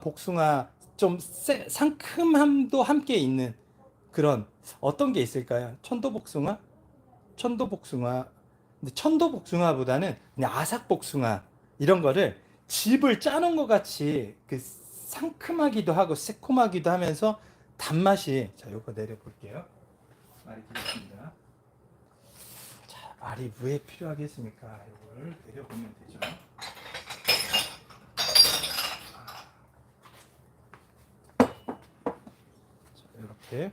복숭아 좀 세- 상큼함도 함께 있는 그런 어떤 게 있을까요? 천도복숭아? 천도복숭아. 근데 천도복숭아보다는 그냥 아삭복숭아 이런 거를 즙을 짜놓은 것 같이 그 상큼하기도 하고 새콤하기도 하면서 단맛이 자 요거 내려볼게요. 말이 되겠습니다. 자 말이 왜 필요하겠습니까? 이걸 내려보면 되죠. 자, 이렇게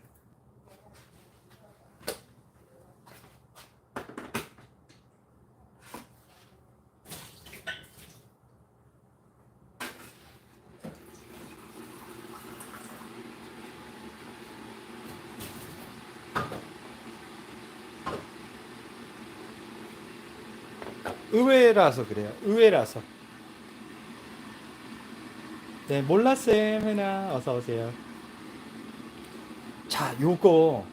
의외라서 그래요. 의외라서. 네, 몰랐어요, 해나 어서 오세요. 자, 요거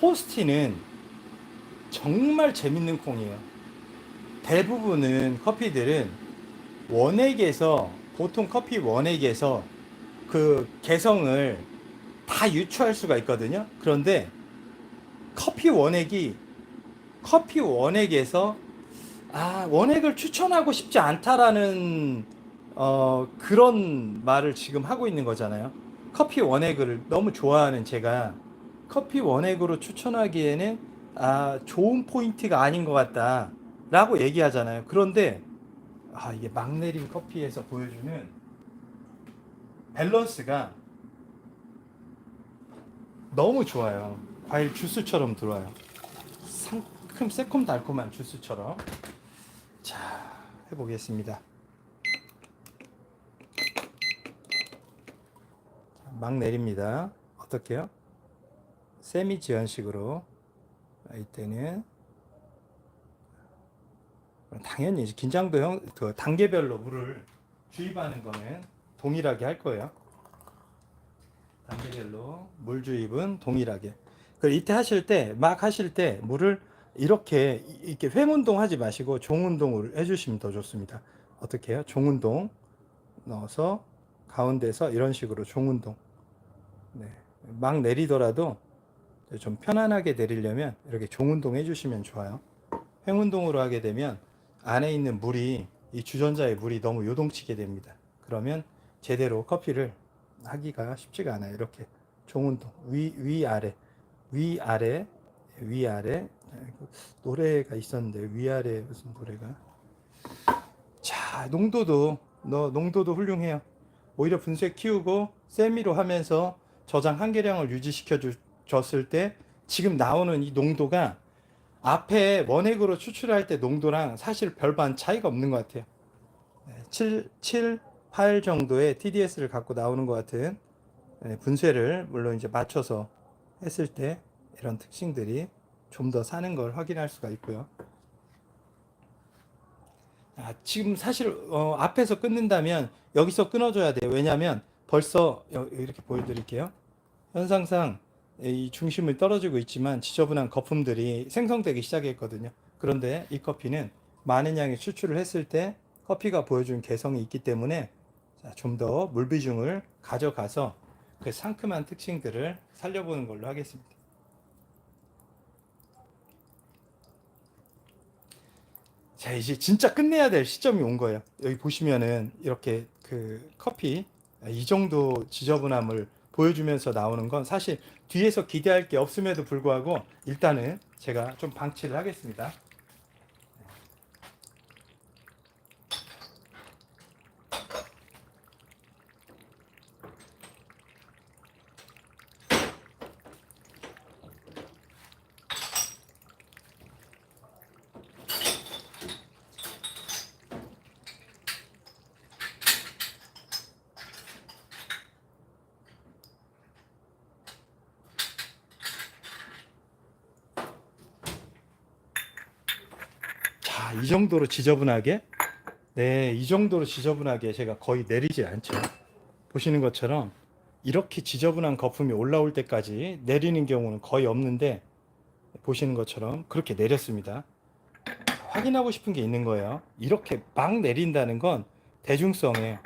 호스티는 정말 재밌는 콩이에요. 대부분은 커피들은 원액에서 보통 커피 원액에서 그 개성을 다 유추할 수가 있거든요. 그런데 커피 원액이 커피 원액에서 아 원액을 추천하고 싶지 않다라는 어, 그런 말을 지금 하고 있는 거잖아요. 커피 원액을 너무 좋아하는 제가 커피 원액으로 추천하기에는 아 좋은 포인트가 아닌 것 같다 라고 얘기하잖아요. 그런데 아 이게 막 내린 커피에서 보여주는 밸런스가 너무 좋아요. 과일 주스처럼 들어와요. 상큼 새콤달콤한 주스처럼. 자, 해보겠습니다. 막 내립니다. 어떻게요? 세미 지연식으로 이때는 당연히 긴장도 형, 그 단계별로 물을 주입하는 거는 동일하게 할 거예요. 단계별로 물 주입은 동일하게. 그 이때 하실 때 막 하실 때 물을 이렇게 이렇게 횡 운동 하지 마시고 종 운동을 해주시면 더 좋습니다. 어떻게 해요? 종 운동 넣어서 가운데서 이런 식으로 종 운동. 네. 막 내리더라도 좀 편안하게 내리려면 이렇게 종운동 해주시면 좋아요. 횡운동으로 하게 되면 안에 있는 물이 이 주전자의 물이 너무 요동치게 됩니다. 그러면 제대로 커피를 하기가 쉽지가 않아요. 이렇게 종운동 위 위 아래 위 아래 위 아래 노래가 있었는데 위 아래 무슨 노래가 자 농도도 너 농도도 훌륭해요. 오히려 분쇄 키우고 세미로 하면서 저장 한계량을 유지시켜 주- 줬을 때 지금 나오는 이 농도가 앞에 원액으로 추출할 때 농도랑 사실 별반 차이가 없는 것 같아요. 네, 7, 7, 8 정도의 TDS를 갖고 나오는 것 같은 네, 분쇄를 물론 이제 맞춰서 했을 때 이런 특징들이 좀 더 사는 걸 확인할 수가 있고요. 아, 지금 사실 어, 앞에서 끊는다면 여기서 끊어줘야 돼요. 왜냐하면 벌써 여- 이렇게 보여드릴게요. 현상상 이 중심을 떨어지고 있지만 지저분한 거품들이 생성되기 시작했거든요. 그런데 이 커피는 많은 양의 추출을 했을 때 커피가 보여준 개성이 있기 때문에 좀 더 물 비중을 가져가서 그 상큼한 특징들을 살려보는 걸로 하겠습니다. 자, 이제 진짜 끝내야 될 시점이 온 거예요. 여기 보시면은 이렇게 그 커피 이 정도 지저분함을 보여주면서 나오는 건 사실 뒤에서 기대할 게 없음에도 불구하고 일단은 제가 좀 방치를 하겠습니다. 자, 이 정도로 지저분하게 네, 이 정도로 지저분하게 제가 거의 내리지 않죠. 보시는 것처럼 이렇게 지저분한 거품이 올라올 때까지 내리는 경우는 거의 없는데 보시는 것처럼 그렇게 내렸습니다. 확인하고 싶은 게 있는 거예요. 이렇게 막 내린다는 건 대중성에